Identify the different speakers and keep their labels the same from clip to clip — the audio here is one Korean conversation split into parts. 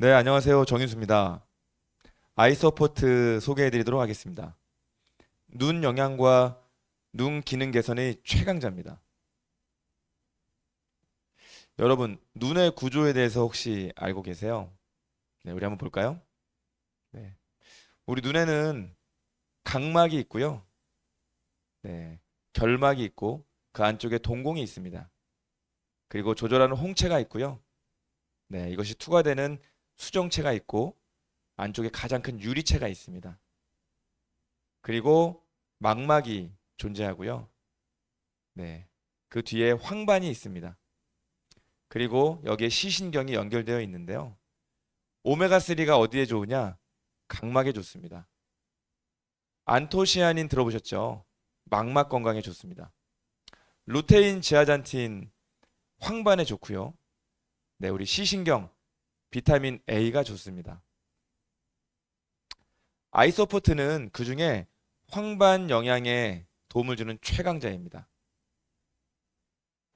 Speaker 1: 네, 안녕하세요. 정윤수입니다. 아이서포트 소개해 드리도록 하겠습니다. 눈 영양과 눈 기능 개선의 최강자입니다. 여러분, 눈의 구조에 대해서 혹시 알고 계세요? 네, 우리 한번 볼까요? 네. 우리 눈에는 각막이 있고요. 네, 결막이 있고 그 안쪽에 동공이 있습니다. 그리고 조절하는 홍채가 있고요. 네, 이것이 투과되는 수정체가 있고 안쪽에 가장 큰 유리체가 있습니다. 그리고 망막이 존재하고요. 네. 그 뒤에 황반이 있습니다. 그리고 여기에 시신경이 연결되어 있는데요. 오메가3가 어디에 좋으냐? 각막에 좋습니다. 안토시아닌 들어보셨죠? 망막 건강에 좋습니다. 루테인, 지아잔틴 황반에 좋고요. 네, 우리 시신경 비타민 A가 좋습니다. 아이소포트는 그 중에 황반 영양에 도움을 주는 최강자입니다.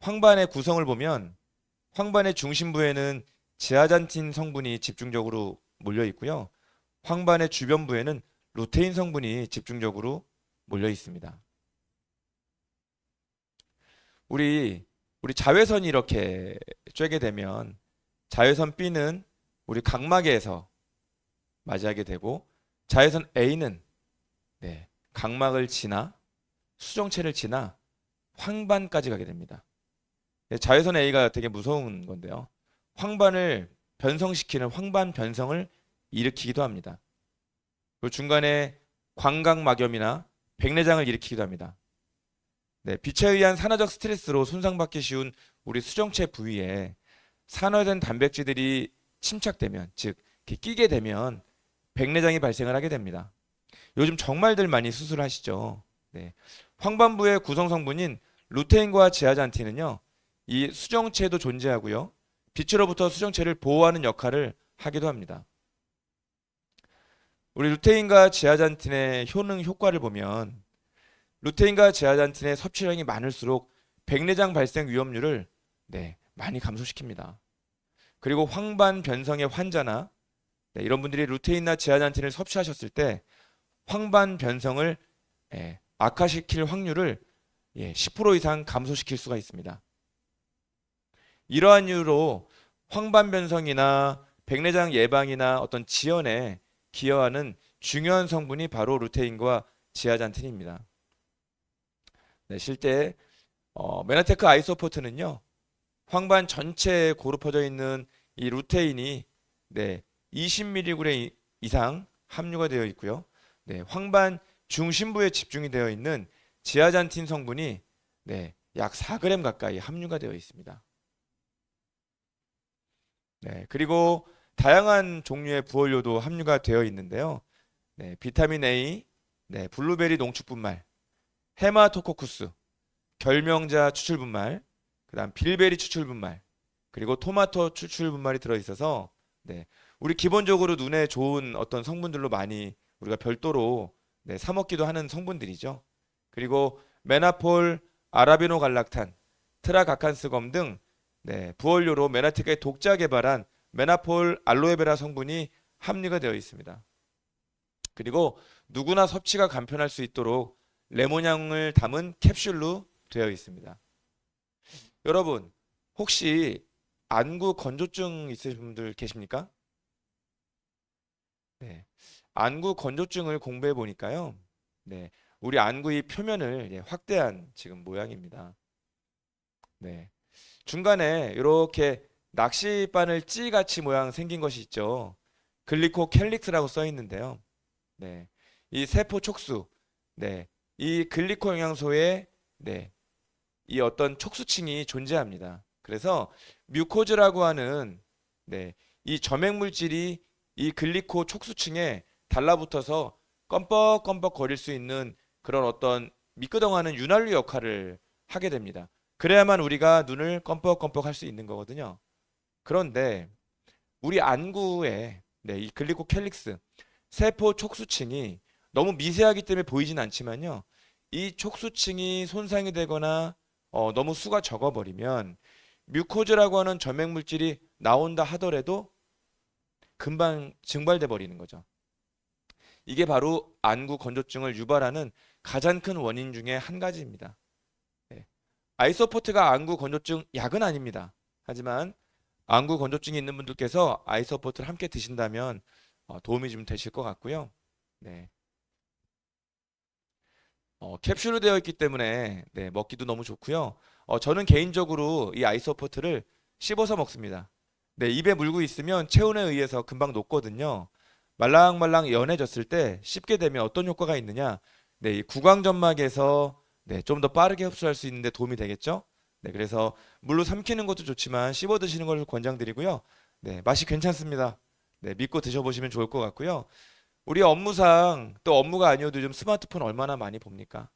Speaker 1: 황반의 구성을 보면 황반의 중심부에는 지아잔틴 성분이 집중적으로 몰려 있고요. 황반의 주변부에는 루테인 성분이 집중적으로 몰려 있습니다. 우리 우리 자외선이 이렇게 쬐게 되면 자외선 B는 우리 각막에서 맞이하게 되고 자외선 A는 네, 각막을 지나 수정체를 지나 황반까지 가게 됩니다. 네, 자외선 A가 되게 무서운 건데요. 황반을 변성시키는 황반 변성을 일으키기도 합니다. 그리고 중간에 광각막염이나 백내장을 일으키기도 합니다. 네, 빛에 의한 산화적 스트레스로 손상받기 쉬운 우리 수정체 부위에 산화된 단백질들이 침착되면, 즉 끼게 되면 백내장이 발생을 하게 됩니다. 요즘 정말들 많이 수술하시죠. 네. 황반부의 구성 성분인 루테인과 지아잔틴은요, 이 수정체도 존재하고요, 빛으로부터 수정체를 보호하는 역할을 하기도 합니다. 우리 루테인과 지아잔틴의 효능 효과를 보면 루테인과 지아잔틴의 섭취량이 많을수록 백내장 발생 위험률을 네, 많이 감소시킵니다. 그리고 황반 변성의 환자나 네, 이런 분들이 루테인이나 지아잔틴을 섭취하셨을 때 황반 변성을 예, 악화시킬 확률을 예, 10% 이상 감소시킬 수가 있습니다. 이러한 이유로 황반 변성이나 백내장 예방이나 어떤 지연에 기여하는 중요한 성분이 바로 루테인과 지아잔틴입니다. 네, 실제 어, 메나테크 아이소포트는요. 황반 전체에 고루 퍼져 있는 이 루테인이 네, 20mg 이상 함유가 되어 있고요. 네, 황반 중심부에 집중이 되어 있는 지아잔틴 성분이 네, 약 4g 가까이 함유가 되어 있습니다. 네, 그리고 다양한 종류의 부원료도 함유가 되어 있는데요. 네, 비타민 A, 네, 블루베리 농축분말, 헤마토코쿠스, 결명자 추출분말, 그다음 빌베리 추출 분말, 그리고 토마토 추출 분말이 들어 있어서 네, 우리 기본적으로 눈에 좋은 어떤 성분들로 많이 우리가 별도로 네, 사 먹기도 하는 성분들이죠. 그리고 메나폴, 아라비노 갈락탄, 트라가칸스검 등 네, 부원료로 메나테크의 독자 개발한 메나폴 알로에베라 성분이 함유가 되어 있습니다. 그리고 누구나 섭취가 간편할 수 있도록 레몬향을 담은 캡슐로 되어 있습니다. 여러분, 혹시 안구 건조증 있으신 분들 계십니까? 네. 안구 건조증을 공부해 보니까요. 네. 우리 안구의 표면을 예, 확대한 지금 모양입니다. 네. 중간에 이렇게 낚시바늘 찌같이 모양 생긴 것이 있죠. 글리코캘릭스라고 써 있는데요. 네. 이 세포 촉수, 네. 이 글리코 영양소에 네. 이 어떤 촉수층이 존재합니다. 그래서 뮤코즈라고 하는 네. 이 점액 물질이 이 글리코 촉수층에 달라붙어서 껌뻑껌뻑 거릴 수 있는 그런 어떤 미끄덩하는 윤활유 역할을 하게 됩니다. 그래야만 우리가 눈을 껌뻑껌뻑 할 수 있는 거거든요. 그런데 우리 안구에 네, 이 글리코캘릭스 세포 촉수층이 너무 미세하기 때문에 보이진 않지만요. 이 촉수층이 손상이 되거나 어, 너무 수가 적어버리면 뮤코즈라고 하는 점액 물질이 나온다 하더라도 금방 증발돼 버리는 거죠. 이게 바로 안구 건조증을 유발하는 가장 큰 원인 중에 한 가지입니다. 네. 아이소포트가 안구 건조증 약은 아닙니다. 하지만 안구 건조증이 있는 분들께서 아이소포트를 함께 드신다면 어, 도움이 좀 되실 것 같고요. 네. 어, 캡슐로 되어 있기 때문에 네, 먹기도 너무 좋고요. 어, 저는 개인적으로 이 아이소포트를 씹어서 먹습니다. 네, 입에 물고 있으면 체온에 의해서 금방 녹거든요. 말랑말랑 연해졌을 때 씹게 되면 어떤 효과가 있느냐? 네, 이 구강점막에서 네, 좀 더 빠르게 흡수할 수 있는데 도움이 되겠죠? 네, 그래서 물로 삼키는 것도 좋지만 씹어 드시는 걸 권장드리고요. 네, 맛이 괜찮습니다. 네, 믿고 드셔보시면 좋을 것 같고요. 우리 업무상 또 업무가 아니어도 요즘 스마트폰 얼마나 많이 봅니까?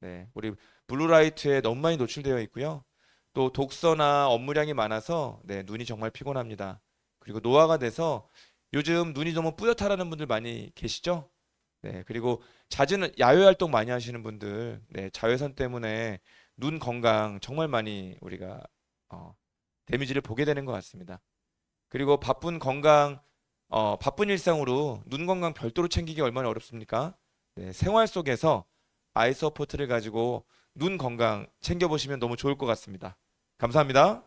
Speaker 1: 네, 우리 블루라이트에 너무 많이 노출되어 있고요. 또 독서나 업무량이 많아서 네, 눈이 정말 피곤합니다. 그리고 노화가 돼서 요즘 눈이 너무 뿌옇다라는 분들 많이 계시죠? 네, 그리고 잦은 야외 활동 많이 하시는 분들, 네, 자외선 때문에 눈 건강 정말 많이 우리가 어, 데미지를 보게 되는 것 같습니다. 그리고 바쁜 건강, 어, 바쁜 일상으로 눈 건강 별도로 챙기기 얼마나 어렵습니까? 네, 생활 속에서 아이 서포트를 가지고 눈 건강 챙겨보시면 너무 좋을 것 같습니다. 감사합니다.